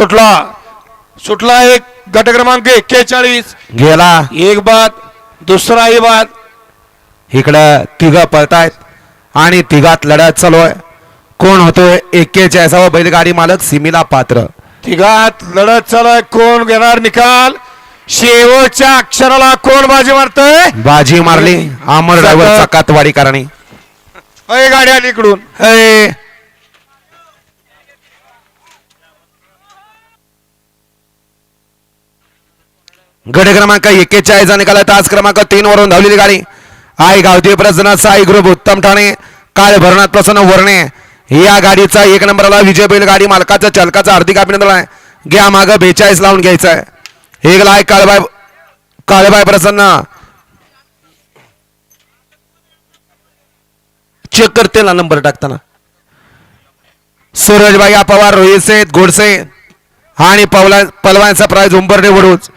सुटला. सुटला एक गट क्रमांक एक्केचाळीस. गेला. एक बाद दुसराही बाद. इकडं तिघ पळतायत आणि तिघात लढत चालू आहे. कोण होतोय एक्केचाळीसावा बैलगाडी मालक सिमीला पात्र? तिघात लढत चालू आहे. कोण घेणार निकाल? शेवटच्या अक्षराला कोण बाजी मारतय? बाजी मारली. अमर ड्रायव्हर सगळं- चकातवाडीकरांनी. अय गाड्या इकडून हे गट क्रमांक एक्केचाळीस काला तास क्रमांक तीन वरून धावलेली गाडी. आई गावती प्रसन्न साई ग्रुप उत्तम ठाणे. काळ भरणात प्रसन्न वरणे. या गाडीचा एक नंबरला विजय बैल गाडी मालकाचा चालकाचा हार्दिक अभिनंदन आहे. घ्या माग बेचाळीस लावून घ्यायचं आहे एक लाय काळबाय काळबाय प्रसन्न. चेक करते ना नंबर टाकताना. सूरजबाई पवार रोहित सेठ गोडसे आणि पवला पलवानचा प्राईज उंबरडे वडूच